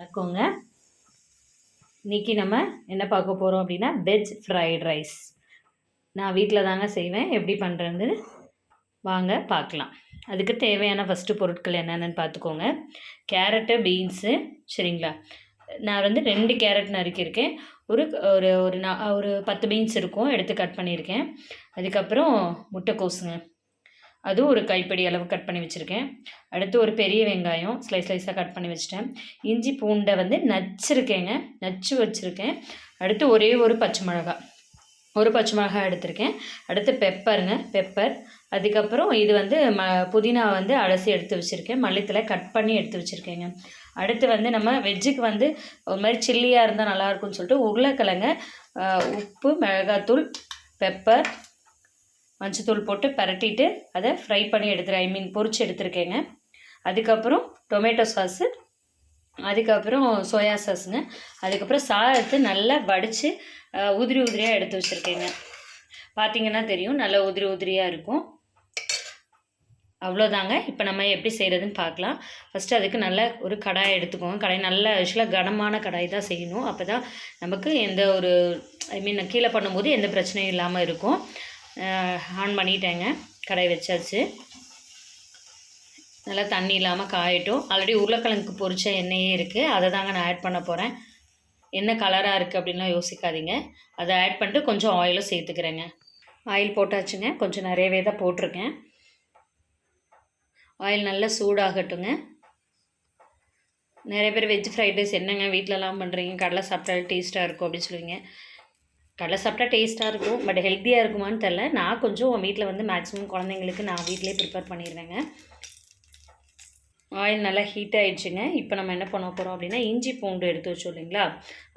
வணக்கங்க. இன்னைக்கு நம்ம என்ன பார்க்க போகிறோம் அப்படின்னா வெஜ் ஃப்ரைட் ரைஸ் நான் வீட்டில் தாங்க செய்வேன். எப்படி பண்ணுறதுன்னு வாங்க பார்க்கலாம். அதுக்கு தேவையான ஃபஸ்ட்டு பொருட்கள் என்னென்னு பார்த்துக்கோங்க. கேரட்டு பீன்ஸு சரிங்களா? நான் வந்து ரெண்டு கேரட் நறுக்கியிருக்கேன் ஒரு ஒரு ஒரு நா ஒரு பத்து பீன்ஸ் இருக்கும். எடுத்து கட் பண்ணியிருக்கேன். அதுக்கப்புறம் முட்டைக்கோஸுங்க. அதுவும் ஒரு கைப்பிடி அளவு கட் பண்ணி வச்சுருக்கேன். அடுத்து ஒரு பெரிய வெங்காயம் ஸ்லைஸ் ஸ்லைஸாக கட் பண்ணி வச்சுட்டேன். இஞ்சி பூண்டை வந்து நச்சிருக்கேங்க. நச்சு வச்சுருக்கேன். அடுத்து ஒரே ஒரு பச்சை மிளகாய் ஒரு பச்சை மிளகா எடுத்திருக்கேன். அடுத்து பெப்பருங்க பெப்பர். அதுக்கப்புறம் இது வந்து ம புதினா வந்து அலசி எடுத்து வச்சுருக்கேன். மல்லித்தலை கட் பண்ணி எடுத்து வச்சுருக்கேங்க. அடுத்து வந்து நம்ம வெஜ்ஜுக்கு வந்து ஒரு மாதிரி சில்லியாக இருந்தால் நல்லாயிருக்கும்னு சொல்லிட்டு உருளைக்கிழங்க உப்பு மிளகாத்தூள் பெப்பர் மஞ்சத்தூள் போட்டு பரட்டிட்டு அதை ஃப்ரை பண்ணி எடுத்துரு ஐ மீன் பொரிச்சு எடுத்துருக்கேங்க. அதுக்கப்புறம் டொமேட்டோ சாஸு அதுக்கப்புறம் சோயா சாஸுங்க அதுக்கப்புறம் சாதத்தை நல்லா வடித்து உதிரி உதிரியாக எடுத்து வச்சுருக்கேங்க. பார்த்தீங்கன்னா தெரியும் நல்லா உதிரி உதிரியாக இருக்கும். அவ்வளோதாங்க. இப்போ நம்ம எப்படி செய்கிறதுன்னு பார்க்கலாம். ஃபஸ்ட்டு அதுக்கு நல்ல ஒரு கடாய் எடுத்துக்கோங்க. கடாய் நல்ல ஆக்சுவலாக கனமான கடாய் தான் செய்யணும். அப்போ தான் நமக்கு எந்த ஒரு ஐ மீன் கீழே பண்ணும்போது எந்த பிரச்சனையும் இல்லாமல் இருக்கும். ஆன் பண்ணிட்டேங்க. கடாய் வச்சாச்சு. நல்லா தண்ணி இல்லாமல் காயட்டும். ஆல்ரெடி உருளைக்கிழங்குக்கு பொரிச்ச எண்ணெயே இருக்குது அதை தாங்க நான் ஆட் பண்ண போகிறேன் என்ன கலராக இருக்குது அப்படின்லாம் யோசிக்காதீங்க. அதை ஆட் பண்ணிட்டு கொஞ்சம் ஆயிலும் சேர்த்துக்கிறேங்க. ஆயில் போட்டாச்சுங்க. கொஞ்சம் நிறையவே தான் போட்டிருக்கேன். ஆயில் நல்லா சூடாகட்டுங்க. நிறைய பேர் வெஜ் ஃப்ரைட் ரைஸ் என்னங்க வீட்டிலலாம் பண்ணுறீங்க கடலை சாப்பிட்டாலும் டேஸ்ட்டாக இருக்கும் அப்படின்னு சொல்லுவீங்க. கடலை சாப்பிட்டா டேஸ்ட்டாக இருக்கும் பட் ஹெல்த்தியாக இருக்குமான்னு தெரில நான் கொஞ்சம் வீட்டில் வந்து மேக்ஸிமம் குழந்தைங்களுக்கு நான் வீட்டிலே ப்ரிப்பேர் பண்ணிடுவேங்க. ஆயில் நல்லா ஹீட் ஆகிடுச்சுங்க இப்போ நம்ம என்ன பண்ண போகிறோம் அப்படின்னா இஞ்சி பூண்டு எடுத்து வச்சோம் இல்லைங்களா?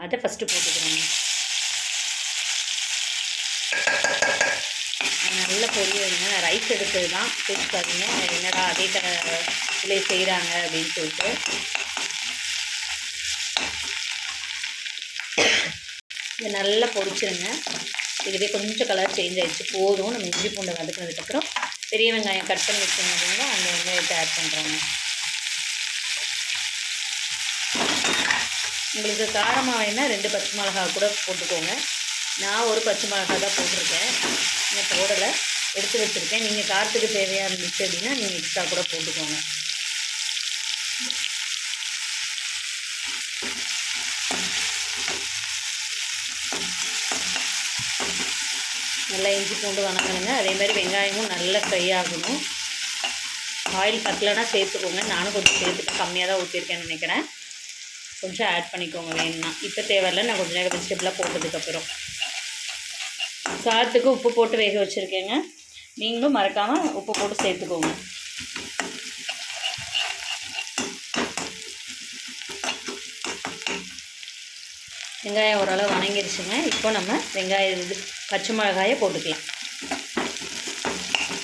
அதை ஃபஸ்ட்டு போட்டுக்கிறோங்க. நல்லா பொரியலுங்க ரைஸ் எடுத்தது தான் பேசிக்காதீங்க என்னடா அதே தர இதில் செய்கிறாங்க அப்படின்னு சொல்லிட்டு. இது நல்லா பொரிச்சிருங்க. இதுவே கொஞ்சம் கலர் சேஞ்ச் ஆகிடுச்சு போதும். நம்ம இஞ்சி பூண்டை வதக்கினதுக்கப்புறம் பெரிய வெங்காயம் கட் பண்ணி வச்சுருங்க அப்படின்னா அந்த வெங்காயத்தை ஆட் பண்ணுறாங்க உங்களுக்கு காரமாக வேணால் ரெண்டு பச்சை மிளகா கூட போட்டுக்கோங்க. நான் ஒரு பச்சை மிளகா தான் போட்டிருக்கேன். நான் போடலை எடுத்து வச்சுருக்கேன். நீங்கள் காரத்துக்கு தேவையாக இருந்துச்சு அப்படின்னா நீங்கள் எக்ஸ்ட்ரா கூட போட்டுக்கோங்க. நல்லா இஞ்சி பூண்டு வணங்கணுங்க அதே மாதிரி வெங்காயமும் நல்லா ஃப்ரை ஆகணும். ஆயில் பத்தலைன்னா சேர்த்துக்கோங்க. நானும் கொஞ்சம் சேர்த்துட்டு கம்மியாக தான் ஊற்றிருக்கேன்னு நினைக்கிறேன். கொஞ்சம் ஆட் பண்ணிக்கோங்க வேணும்னா. இப்போ தேவையில்ல. நான் கொஞ்சம் நேரம் வெஜிடபிளாக போட்டதுக்கப்புறம் சாதத்துக்கு உப்பு போட்டு வேக வச்சுருக்கேங்க. நீங்களும் மறக்காமல் உப்பு போட்டு சேர்த்துக்கோங்க. வெங்காயம் ஓரளவு வணங்கிருச்சுங்க. இப்போ நம்ம வெங்காயம் இது பச்சை மிளகாயை போட்டுக்கலாம்.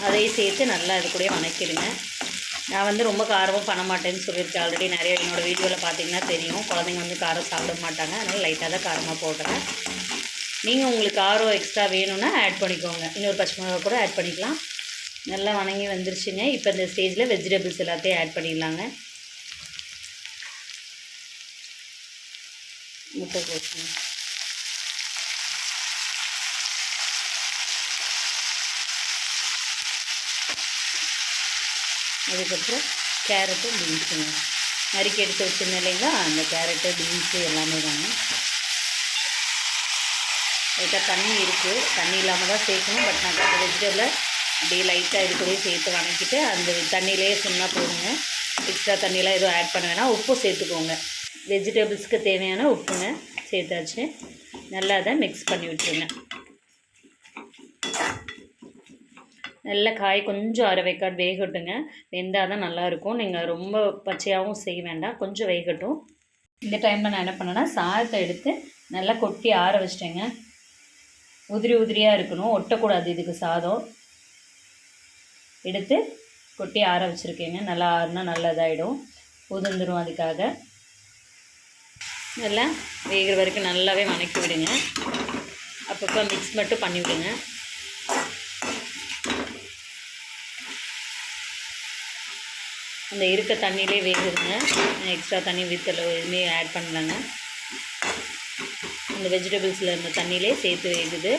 அதையும் சேர்த்து நல்லா இது கூட வணக்கிடுங்க. நான் வந்து ரொம்ப காரமும் பண்ண மாட்டேன்னு சொல்லியிருக்கேன். ஆல்ரெடி நிறைய என்னோடய வீடியோவில் பார்த்தீங்கன்னா தெரியும். குழந்தைங்க வந்து காரம் சாப்பிட மாட்டாங்க. அதனால் லைட்டாக தான் காரமாக போடுறேன். நீங்கள் உங்களுக்கு காரம் எக்ஸ்ட்ரா வேணும்னா ஆட் பண்ணிக்கோங்க. இன்னொரு பச்சை மிளகா கூட ஆட் பண்ணிக்கலாம். நல்லா வணங்கி வந்துருச்சுங்க. இப்போ இந்த ஸ்டேஜில் வெஜிடபிள்ஸ் எல்லாத்தையும் ஆட் பண்ணிடலாங்க. முட்டை கோசுங்க அதுக்கப்புறம் கேரட்டு பீன்ஸுங்க நறுக்கி எடுத்து வச்சுருந்தேன் இல்லைங்களா? அந்த கேரட்டு பீன்ஸு எல்லாமே தாங்க லைட்டாக தண்ணி இருக்குது தண்ணி இல்லாமல் தான் சேர்க்கணும். பட் நான் அந்த வெஜிடபிளை அப்படியே லைட்டாக இது கூட சேர்த்து வணக்கிட்டு அந்த தண்ணியிலே சொன்னால் போதுங்க. எக்ஸ்ட்ரா தண்ணியெலாம் எதுவும் ஆட் பண்ண வேணாம். உப்பு சேர்த்துக்கோங்க. வெஜிடபிள்ஸ்க்கு தேவையான உப்புங்க சேர்த்தாச்சு. நல்லா அதை மிக்ஸ் பண்ணி விட்டுருங்க. நல்ல காய் கொஞ்சம் அரை வேக்காடு வேகட்டுங்க. வெந்தால் தான் நல்லாயிருக்கும். நீங்கள் ரொம்ப பச்சையாகவும் செய்ய வேண்டாம். கொஞ்சம் வேகட்டும். இந்த டைமில் நான் என்ன பண்ணேன்னா சாதத்தை எடுத்து நல்லா கொட்டி ஆற வச்சிட்டேங்க. உதிரி உதிரியாக இருக்கணும். ஒட்டக்கூடாது இதுக்கு சாதம். எடுத்து கொட்டி ஆற வச்சுருக்கேங்க. நல்லா ஆறுனா நல்லதாகிடும் உதிர்ந்துடும் அதுக்காக. நல்லா வேகிற வரைக்கும் நல்லாவே வணக்கி விடுங்க. அப்பப்போ மிக்ஸ் மட்டும் பண்ணி விடுங்க. அந்த இருக்க தண்ணியிலே வேகுதுங்க. எக்ஸ்ட்ரா தண்ணி வித்தல எதுவுமே ஆட் பண்ணலங்க. அந்த வெஜிடபிள்ஸில் இருந்த தண்ணியிலே சேர்த்து வேகுது.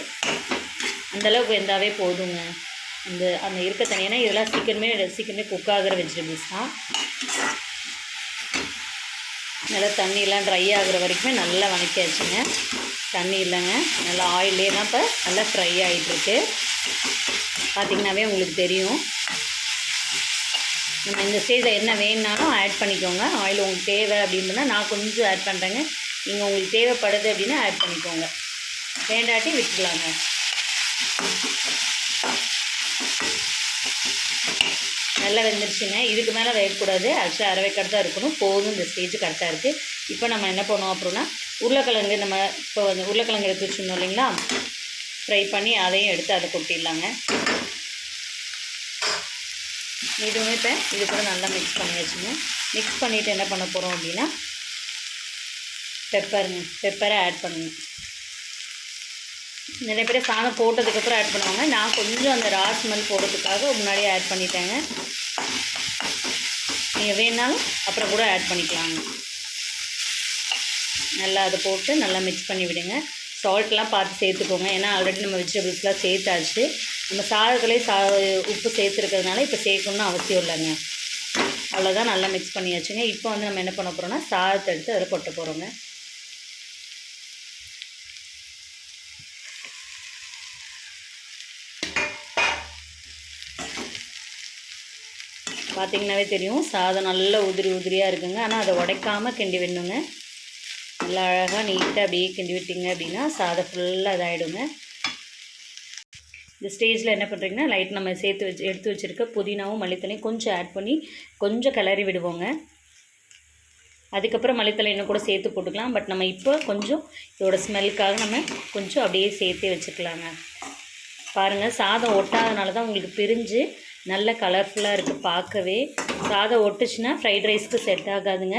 அந்தளவுக்கு வெந்தாவே போதுங்க. அந்த அந்த இருக்க தண்ணி ஏன்னா இதெல்லாம் சீக்கிரமே சீக்கிரமே குக் ஆகிற வெஜிடபிள்ஸ் தான். நல்லா தண்ணியெல்லாம் ட்ரை ஆகுற வரைக்குமே நல்லா வணக்கியாச்சுங்க தண்ணி இல்லைங்க. நல்லா ஆயிலே தான் இப்போ நல்லா ஃப்ரை ஆகிட்டுருக்கு பார்த்திங்கனாவே உங்களுக்கு தெரியும். நம்ம இந்த ஸ்டேஜில் என்ன வேணுனாலும் ஆட் பண்ணிக்கோங்க. ஆயில் உங்களுக்கு தேவை அப்படின்னா நான் கொஞ்சம் ஆட் பண்ணுறேங்க நீங்கள் உங்களுக்கு தேவைப்படுது அப்படின்னா ஆட் பண்ணிக்கோங்க. வேண்டாட்டி விட்டுடலாங்க. நல்லா வெந்துருச்சுங்க. இதுக்கு மேலே வேகக்கூடாது. ஆக்சுவலாக அரை வேக்காடு தான் இருக்கணும். போதும். இந்த ஸ்டேஜ் கரெக்டாக இருக்குது இப்போ நம்ம என்ன பண்ணுவோம் அப்படின்னா உருளைக்கிழங்கு நம்ம இப்போ வந்து உருளைக்கிழங்கு எடுத்து வச்சுருந்தோம் இல்லைங்களா? ஃப்ரை பண்ணி அதையும் எடுத்து அதை கொட்டிடலாங்க. இதுவுமே இப்போ இது கூட நல்லா மிக்ஸ் பண்ணியாச்சுங்க. மிக்ஸ் பண்ணிவிட்டு என்ன பண்ண போகிறோம் அப்படின்னா பெப்பருங்க பெப்பரை ஆட் பண்ணுங்க. நிறைய பேர் சாணம் போட்டதுக்கப்புறம் ஆட் பண்ணுவாங்க. நான் கொஞ்சம் அந்த ரா ஸ்மெல் போடுறதுக்காக முன்னாடியே ஆட் பண்ணிட்டேங்க. நீங்கள் வேணாலும் அப்புறம் கூட ஆட் பண்ணிக்கலாங்க. நல்லா அதை போட்டு நல்லா மிக்ஸ் பண்ணி விடுங்க. சால்ட்லாம் பார்த்து சேர்த்துக்கோங்க. ஏன்னா ஆல்ரெடி நம்ம வெஜிடபிள்ஸ்லாம் சேர்த்தாச்சு. நம்ம சாதத்துலேயே சா உப்பு சேர்த்துருக்கிறதுனால இப்போ சேர்க்கணும்னு அவசியம் இல்லைங்க. அவ்வளோதான் நல்லா மிக்ஸ் பண்ணியாச்சுங்க. இப்போ வந்து நம்ம என்ன பண்ண போகிறோம்னா சாதத்தை எடுத்து அதில் கொட்ட போகிறோங்க பார்த்தீங்கன்னாவே தெரியும். சாதம் நல்லா உதிரி உதிரியாக இருக்குங்க. ஆனால் அதை உடைக்காமல் கிண்டி விடணுங்க. நல்லா அழகாக நீட்டாக அப்படியே கிண்டி விட்டிங்க அப்படின்னா சாதம் ஃபுல்லாக இதாகிடுங்க இந்த ஸ்டேஜில் என்ன பண்ணுறீங்கன்னா லைட் நம்ம சேர்த்து வச்சு எடுத்து வச்சுருக்க புதினாவும் மல்லித்தலையும் கொஞ்சம் ஆட் பண்ணி கொஞ்சம் கிளறி விடுவோங்க. அதுக்கப்புறம் மல்லித்தலை இன்னும் கூட சேர்த்து போட்டுக்கலாம். பட் நம்ம இப்போ கொஞ்சம் இதோட ஸ்மெல்லுக்காக நம்ம கொஞ்சம் அப்படியே சேர்த்து வச்சுக்கலாங்க. பாருங்கள் சாதம் ஒட்டாதனால தான் உங்களுக்கு பிரிஞ்சு நல்ல கலர்ஃபுல்லாக இருக்குது பார்க்கவே. சாதம் ஒட்டுச்சுன்னா ஃப்ரைட் ரைஸ்க்கு செட் ஆகாதுங்க.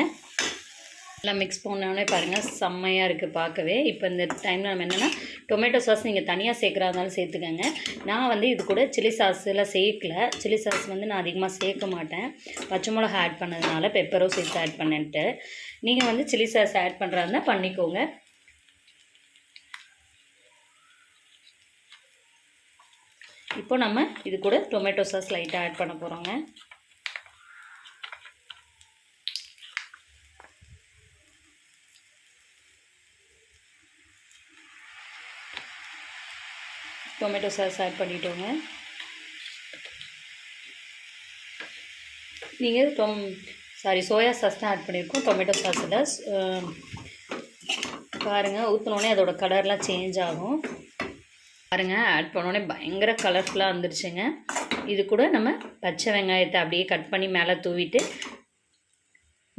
நல்லா மிக்ஸ் பண்ணோடனே பாருங்கள் செம்மையாக இருக்குது பார்க்கவே. இப்போ இந்த டைமில் நம்ம என்னென்னா டொமேட்டோ சாஸ் நீங்கள் தனியாக சேர்க்குறா இருந்தாலும் சேர்த்துக்கோங்க. நான் வந்து இது கூட சில்லி சாஸ்லாம் சேர்க்கல. சில்லி சாஸ் வந்து நான் அதிகமாக சேர்க்க மாட்டேன். பச்சை மிளகா ஆட் பண்ணதுனால பெப்பரும் சேர்த்து ஆட் பண்ணிட்டு நீங்கள் வந்து சில்லி சாஸ் ஆட் பண்ணுறா இருந்தால் பண்ணிக்கோங்க. இப்போ நம்ம இது கூட டொமேட்டோ சாஸ் லைட்டாக ஆட் பண்ண போகிறோங்க டொமேட்டோ சாஸ் ஆட் பண்ணிட்டோங்க. நீங்கள் டொம் சாரி சோயா சாஸ் தான் ஆட் பண்ணியிருக்கோம் டொமேட்டோ சாஸில் பாருங்கள் ஊற்றினோடனே அதோட கலர்லாம் சேஞ்ச் ஆகும். பாருங்கள் ஆட் பண்ணோடனே பயங்கர கலர்ஃபுல்லாக வந்துருச்சுங்க. இது கூட நம்ம பச்சை வெங்காயத்தை அப்படியே கட் பண்ணி மேலே தூவிட்டு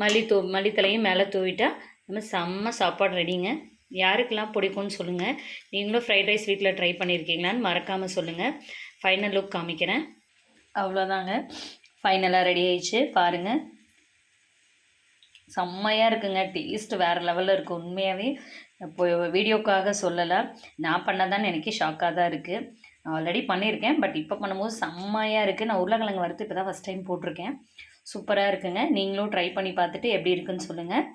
மல்லி தூ மல்லித்தலையும் மேலே தூவிட்டா நம்ம செம்ம சாப்பாடு ரெடிங்க யாருக்கெல்லாம் பிடிக்கும்னு சொல்லுங்கள் நீங்களும் ஃப்ரைட் ரைஸ் வீட்டில் ட்ரை பண்ணியிருக்கீங்களான்னு மறக்காமல் சொல்லுங்கள் ஃபைனல் லுக் காமிக்கிறேன். அவ்வளோதாங்க ஃபைனலாக ரெடி ஆயிடுச்சு. பாருங்கள் செம்மையாக இருக்குங்க. டேஸ்ட் வேறு லெவலில் இருக்குது உண்மையாகவே இப்போ வீடியோக்காக சொல்லலை. நான் பண்ணதான் எனக்கு ஷாக்காக தான் இருக்குது ஆல்ரெடி பண்ணியிருக்கேன். பட் இப்போ பண்ணும்போது செம்மையாக இருக்குது நான் உருளைக்கிழங்கு வறுத்து இப்போ தான் ஃபஸ்ட் டைம் போட்டிருக்கேன் சூப்பராக இருக்குங்க. நீங்களும் ட்ரை பண்ணி பார்த்துட்டு எப்படி இருக்குன்னு சொல்லுங்கள்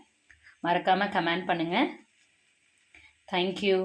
மறக்காமல் கமெண்ட் பண்ணுங்கள் தேங்க்யூ